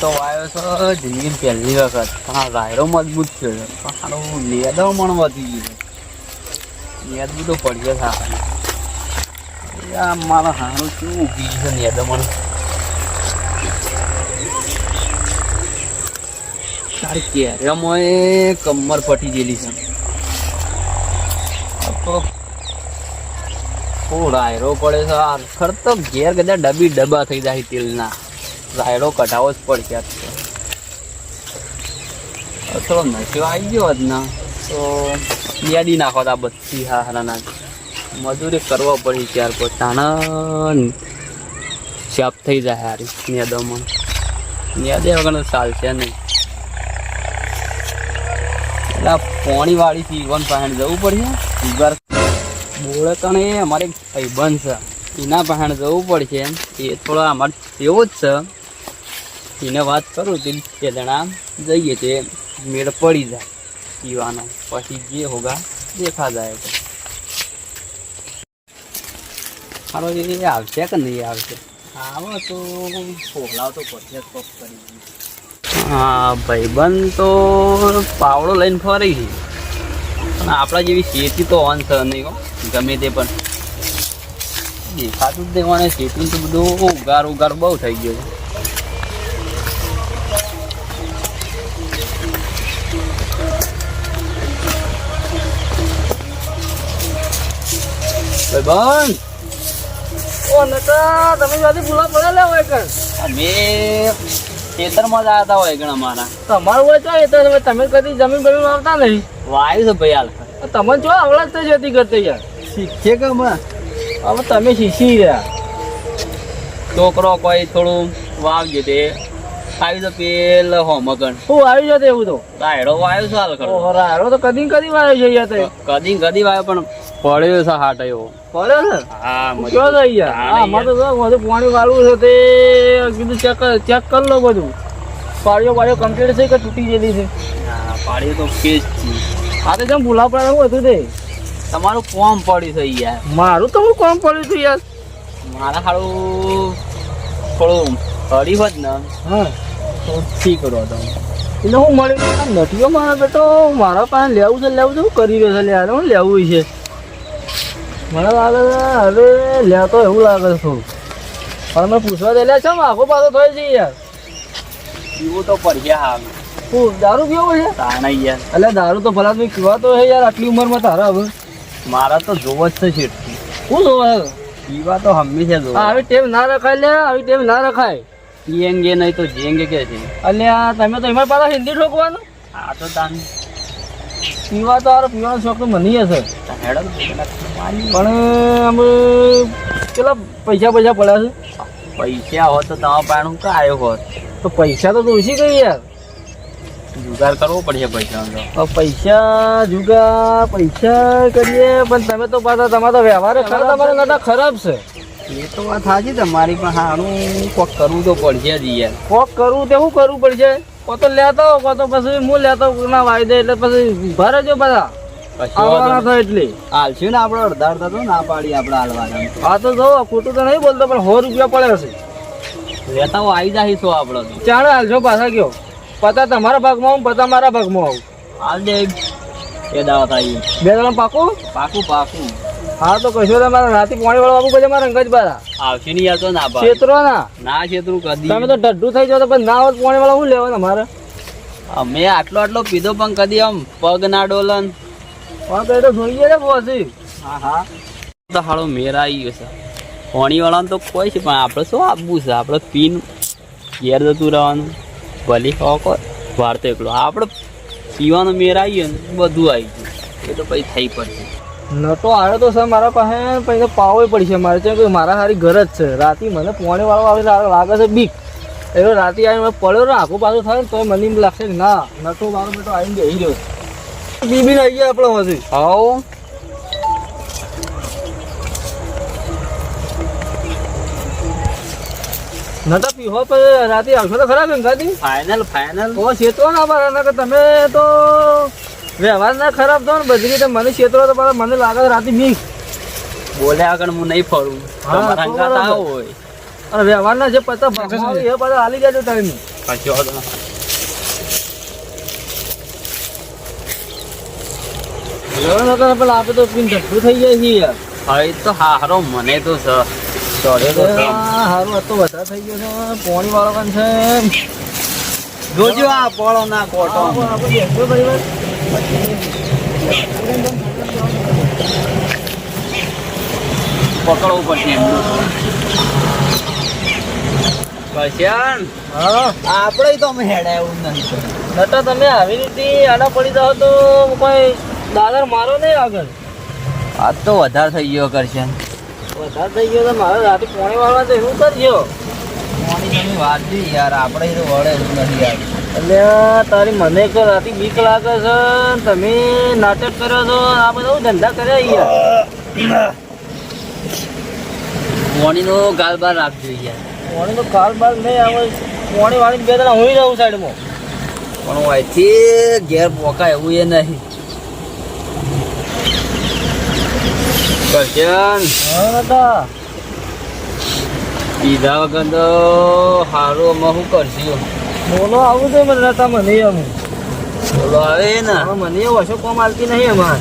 તો વાયો છે. જિંદગી પહેલી વખત. પણ રાયડો મજબૂત છે. પણ નેદો પણ વધી ગયું નેદવું તો પડશે થાય મારા હારું શું ઊભી છે નેદો મને તારી કેરેમાં કમર પટી ગયેલી છે. તો ઓ રાયડો પડે છે. ખર તો ઘેર કદાચ ડબ્બી ડબ્બા થઈ જાય તેલના. રાયડો કઢાવો જ પડશે આજ થોડો નશો આવી ગયો હોત ને તો યાદી નાખો આ બધી હારાના મજૂરી કરવો પડી ત્યાર પર તાણા શાપ થઈ જાય હારી નિયાદોમાં નિયાદે વગર ચાલશે નહીં. એટલે આ પોણી વાળી થી વન પાસે જવું પડશે જુગાર બોળે કણે અમારે એક ભાઈબંધ છે. એના પાસે જવું પડશે. એ થોડો અમારે એવો જ છે. એને વાત કરું તે બે જણા જઈએ તે મેળ પડી જાય. પીવાનો પછી જે હોગા દેખા જાય તો હારો એ આવશે કે નહીં આવશે? આવો તો ફોલાવ તો પછી કોક કરી હા ભાઈબંધ તો પાવડો લઈને ફરી છે. પણ આપણા જેવી શેતી તો ઓન છે નહીં હો ગમે તે પણ. દેખાતું જ દેવાને શેતી તો બધું ઉગાર ઉગાર બહુ થઈ ગયો છે. ભાઈબંધ ઓ નકા તમે જલ્દી ભૂલા પડેલા હોય કણ અમે ખેતરમાં જ આવતા હોય ઘણા મારા. તમારું હોય તો એ તો તમે- તમે કદી જમીન બમીન વાવતા નહીં. વાયુ છે ભાઈ હાલ. તમને જો આવડત તો જતી કરતી યાર શીખે કે હવે તમે શીખી ગયા છોકરો કોઈ થોડું વાવજે તે. આવી તો પેલ હો મગન. શું આવી જતો એવું તો. રાયડો વાયો છે હાલ ખરો. રાયડો તો કદી કદી વાયો છે યાર કદી કદી વાયો પણ પડ્યો છે હાટ એવો. પડ્યો છે? હા મજા તો ગયા હા અમારે તો બધું પાણી વાળવું છે તે કીધું ચેક ચેક કરી લો બધું. પાડીઓ પાડીઓ કમ્પ્લીટ છે કે તૂટી ગયેલી છે? હા પાડ્યો તો કેસ છે. હા તો જેમ ભૂલા પડે એવું હતું તે. તમારું કોમ પડ્યું છે યાર. મારું તો હું કોમ પડ્યું છે યાર. મારા હારું થોડું હળી હોત ને હા. તો ઠીક કરો તમે. એટલે હું મળ્યું નથી. નટીઓ મારા બેટો મારા પાસે લેવું છે લેવું છે કરી રહ્યો છે લે હું લેવું છે. મને લાગે છે હવે લેતો એવું લાગે છે થોડું પણ મેં પૂછવા દે લે છે આખો પાછો થયો છે યાર. પીવું તો પડશે હાલ. હું દારૂ પીવો છે? તાણા યાર. એટલે દારૂ તો ભલા તું પીવા તો હે યાર આટલી ઉંમરમાં તારા હવે. મારા તો જોવો જ છે શું જોવા છે? પીવા તો હંમેશા જોવો. આવી ટેમ ના રખાય લે આવી ટેમ ના રખાય. પીએંગે નહીં તો જેંગે કે છે? અલ્યા તમે તો એમાં પાછા હિન્દી ઠોકવાનું? આ તો તાન પીવા તો હારો પીવાનો શોખ તો મને હશે પણ અમે કેટલા પૈસા પૈસા પડ્યા છે? પૈસા હોત તો તમારા પાણું કાયો હોત. તો પૈસા તો ઓછી ગઈ યાર? જુગાર કરવો પડશે પૈસા પૈસા જુગાર પૈસા કરીએ પણ તમે તો પાછા તમારા વ્યવહાર ખરા તમારા નટા ખરાબ છે. એ તો વાત સાચી તમારી પણ હારું કોક કરવું તો પડશે જ યાર. કોક કરવું તે શું કરવું પડશે? કો તો લેતો કો તો પછી હું લેતો ના વાયદે એટલે પછી ભરે જો બધા. આવવાના થાય એટલે. હાલશું ને આપણે અડધા અડધા તો ના પાડી આપણે હાલવાના. આ તો જો ખોટું તો નહીં બોલતો પણ સો રૂપિયા પડે હશે લેતા હું આવી જાય છો આપણે ચાલો હાલશો પાછા ગયો. પતા તમારા ભાગમાં આવું પતા મારા ભાગમાં આવું. હાલ દે. એ દાવત આવી બે જણા પાકું? પાકું પાકું. હા તો કશો તમારા રાતે પાણી વાળો બાબુ પછી મારા અંગજ બારા. આવશે નહીં યાર તો ના બા ક્ષેત્રો ના? ના છેતરું કદી. તમે તો ઢડ્ડુ થઈ જાવ તો પણ ના હોત પાણી વાળા શું લેવાના મારે? અમે આટલો આટલો પીધો પણ કદી આમ પગ ના ડોલન. હા તો એ તો જોઈએ ને બોસી હા હા. તો હાળો મેરા આવી ગયો છે. પાણી વાળાને તો કોઈ છે પણ આપણે શું આપવું છે? આપણે પીન ઘેર જતું રહેવાનું. ભલી હોકો વાર તો એકલો. આપણે પીવાનો મેર આવી ગયો ને બધું આવી ગયું. એ તો પછી થઈ પડશે. નટો આવ્યો તો સર મારા પાસે પછી તો પાવો પડશે. મારે છે કે મારા સારી ઘર જ છે. રાતે મને પોણે વાળો આવે લાગે છે બીક. એટલે રાતે આવીને મેં પડ્યો ને આખું પાછું થાય ને તો મને એમ લાગશે કે ના નટો મારો બેટો આવીને બેસી રહ્યો. બીબી આવી ગયા આપણે હજી આવો. નતા પીહો પછી રાતે આવશો તો ખરા ગંગાથી ફાઇનલ ફાઇનલ તો છેતરો ના મારા ના કે તમે તો વ્યવહાર ના ખરાબ થયો ને બધી રીતે મને છેતરો તો પાછા મને લાગે રાતે મી બોલ્યા આગળ હું નહીં ફરું. તમારા આવો હોય. અને વ્યવહારના જે પતા આવે એ પાછા હાલી ને પેલા આપણે તો પીને થઈ જાય છે યાર. હા એ તો હારો મને તો સ ચોર્યો તો. હારું આ તો વધારે થઈ ગયો છે પોણી વાળો પણ છે. જોજો આ પોળો ના કોટો. આપણે પકડવું પડશે હા. આપણે તો અમે હેડા એવું નથી નટા તમે આવી રીતે આડા પડી જાઓ તો કોઈ દાદર મારો નહીં આગળ. આ તો વધારે થઈ ગયો કરશે વધારે થઈ ગયો તો મારે રાતે પોણી વાળવા તો એવું કરજો? પોણી તમે વાંચી યાર આપણે તો વળે એવું નથી યાર. એટલે તારી મને તો રાતે બીક લાગે છે તમે નાટક કર્યો છો આ બધા ધંધા કર્યા અહીંયા પાણીનો ગાલ બાર રાખજો અહીંયા પોણી તો કાલ બાર નહીં આવે પોણી વાળી બે જણા હોઈ જવું સાઈડમાં. પણ હું અહીંથી ઘેર પોકા એવું એ નહીં. નતા પીધા વગર તો સારું અમે શું કરશું? બોલો આવું છે મને નતા મને એમ બોલો આવે ને. મને એવું હશે કોમ આલતી નહીં અમારે.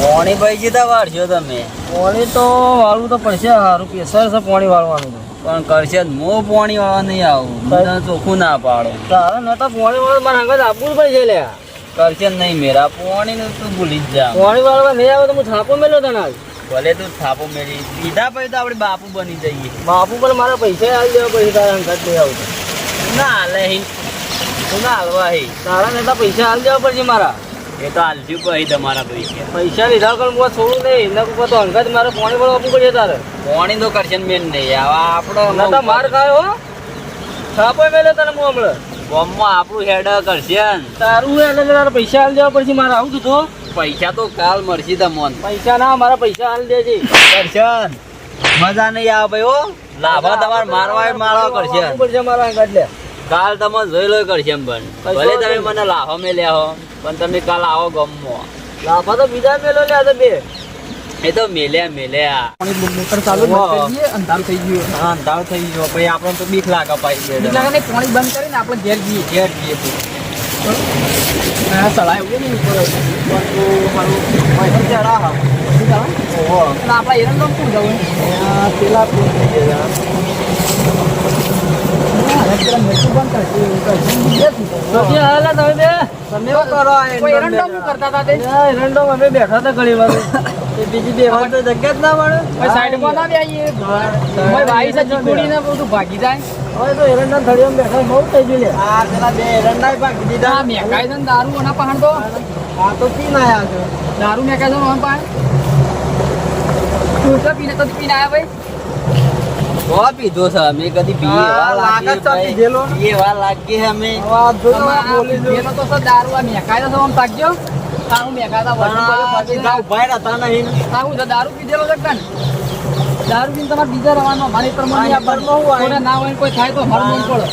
પોણી ભાઈ જીતા વાળશો તમે. પોણી તો વાળવું તો પડશે સારું પ્રેશર છે પોણી વાળવાનું તો. પણ કરશે મો પોણી વાળવા નહીં આવું. મને ચોખ્ખું ના પાડો. તારે નતા પોણી વાળવા મારે આગળ આપવું પડશે લ્યા. કરશે નહીં મેરા. પોણી ને તું ભૂલી જ જા. પોણી વાળવા નહીં આવે તો હું થાપો મેલો તને આજ ભલે તું થાપો મેળી પીધા પછી તો આપણે બાપુ બની જઈએ. બાપુ પણ મારા પૈસા આવી દેવા પછી તારા અંગત નહીં આવતું. ના હાલે હું ના હાલવા હી. તારા નેતા પૈસા હાલ જવા પડશે મારા. એ તો હાલશું પછી તમારા પૈસા. પૈસા લીધા વગર હું છોડું નહીં. એના ઉપર તો અંગત મારે પોણી પણ આપવું પડશે તારે. પોણી તો કરશન મેન નહીં. આવા આપણો નતા માર ખાયો હો. થાપો મેલ્યો તને હું હમણાં. બોમમાં આપણું હેડ કરશે તારું એટલે તારા પૈસા હાલ જવા પડશે મારે. આવું કીધું પૈસા તો કાલ મળશે તમને. પૈસા ના મારા પૈસા હાલ દેજે. કરશન મજા નહીં આવે ભાઈ હો. લાભા તમારે મારવા મારવા કરશે. પડશે મારા અંગત લે. કાલ તમે જોઈ લો કરશે એમ પણ. ભલે તમે મને લાહો મેલ્યા હો પણ તમે કાલ આવો ગમો. લાફા તો બીજા મેલો લે આ તો બે. એ તો મેલ્યા મેલ્યા. મોટર ચાલુ જ બંધ કરી દઈએ અંધારું થઈ ગયું. હા અંધાર થઈ ગયો. પછી આપણને તો બીક લાગે પાછી બીક લાગે ને પાણી બંધ કરીને આપણે ઘેર જઈએ. ઘેર જઈએ. તો. હા ચલાય એવું નહીં ઉપર. મારું પૈસા ચડા હા આપણા એરંડો કોણ જવું પેલા બેઠા હતા ઘણી વાર એ બીજી બે વાર તો જગ્યા જ ના મળે. કોઈ સાઈડમાં ના છે ચીકુડીને બધું ભાગી જાય. હવે તો એરંડા થળીઓમાં બેઠા બહુ થઈ ગયું લે. આ પેલા બે એરંડા ભાગી છે દારૂ ઓના પાહણ તો. આ તો પી ના આવ્યા દારૂ છે ને ઓના પાહણ. તું તો પીને તો પીને આવ્યા ભાઈ. બહુ પીધો છે અમે કદી પીએ એવા લાગે તો ભાઈ. પીએ એવા લાગે અમે. બોલી જો તો છે દારૂ આ મેકાય છે આમ તાકજો તારું મેકાતા વર્ષો બધું ભાગી જાય. ઊભા હતા નહીં. હા, હું તો દારૂ પીધેલો છે કન. દારૂ પીને તમારે બીજા રવાનો મારી પ્રમાણે ના હોય કોઈ થાય તો હર મન પડે.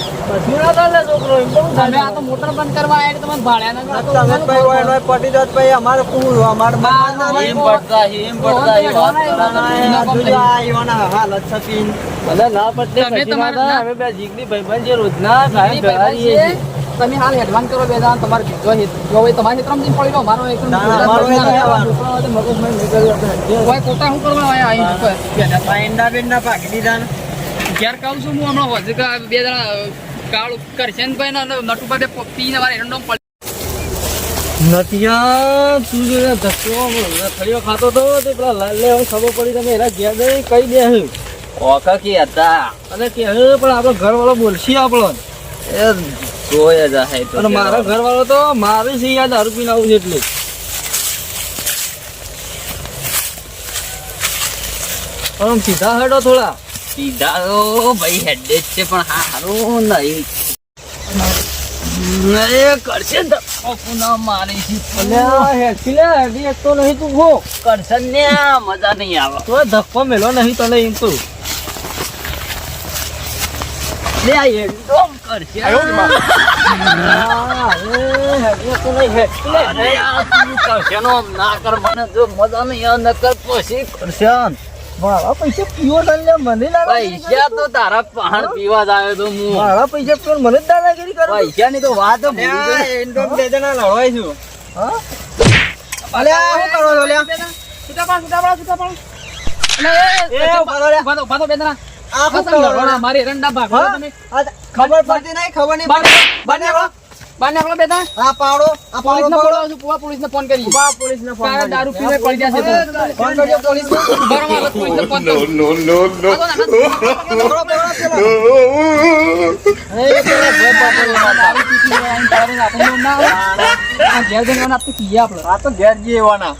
તમે હાલ એડવાન્સ કરો બે જણા તમારે જો જો તમારે હિતરામ જઈને પડી ગયો મારો કોઈ કોટા શું કરવા આવ્યા અહીં કોઈ? દીધા ઘેર કહું છું હું હમણાં બે જણા કાળું કરશનભાઈ ને નટુભાઈ પીને મારે પડી નટિયા તું જો ધક્કો થળીઓ ખાતો તો તે પેલા લાલ લે હવે ખબર પડી તમે એના ઘેર જઈ કઈ દે હું ઓકા કે હતા. અને કે હે પણ આપણો ઘર વાળો બોલશી આપણો. એ જોય જ હે તો અને મારો ઘર વાળો તો મારી છે યાદ દારૂ પીને આવું છે એટલે. પણ સીધા હેડો થોડા. સીધા તો ભાઈ હેડે છે પણ હારું નહીં. કરશે ને તો. મારી હેડી નહીં તું હો કરશે ને મજા નહીં આવે. તો ધક્કો મેલો નહીં તને એમ તો. લે આ એકદમ કરશે. નો ના કર મને જો મજા નહીં પછી કરશે મારા પૈસા પીવો તને મને પૈસા તો તારા પહાડ પીવા આવ્યો તો હું મારા પૈસા પીવો મને જ દાદાગીરી કરો પૈસા ની તો વાત જ ભૂલી ગયો. હા અલ્યા શું કરો છો લ્યા છૂટા પાડ, છૂટા પાડ, છૂટા પાડ. એટલે એ- એ ઊભા રહો ઊભા થો, ઊભા થો, બે જણા. આ? તમે. આ ખબર પડતી નહીં ખબર નહીં બને પડતી. બહાર નીકળો આ પાવડો આ પાવડો પોલીસને પાવડો. બોલાવું છું, પુવા પોલીસને ફોન કરીએ. ઊભા પોલીસને ફોન તારા દારૂ પીને પડી જશે તું. ફોન કરજો ફોન ને. એ પેલા ભોય દારૂ આઈને તારે ના આ ઘેર જઈને આપણે કહીએ આપણે. આ તો ઘેર જઈએ એવાના.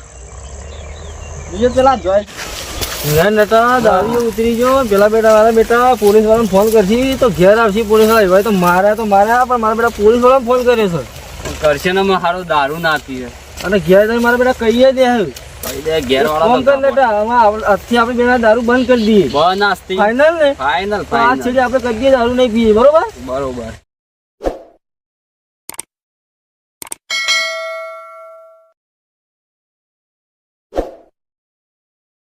બીજો પેલા જોઈ નટા દારૂ ઉતરી ગયો. પેલા બેટા મારા બેટા પોલીસ વાળાને ફોન કરશી તો ઘેર આવશે પોલીસવાળા એવા તો મારા તો માર્યા પણ મારા બેટા પોલીસ વાળાને ફોન કર્યો છે. કરશે ને માં દારૂ ના પીએ અને ઘેર જઈને મારા બેટા કહીએ દે ફોન કર બેટા આજથી આપણે બેટા દારૂ બંધ કરી દઈએ. બનાસતી ને? ફાઈનલ ફાઈનલ દારૂ નહીં પીએ. બરોબર? બરોબર.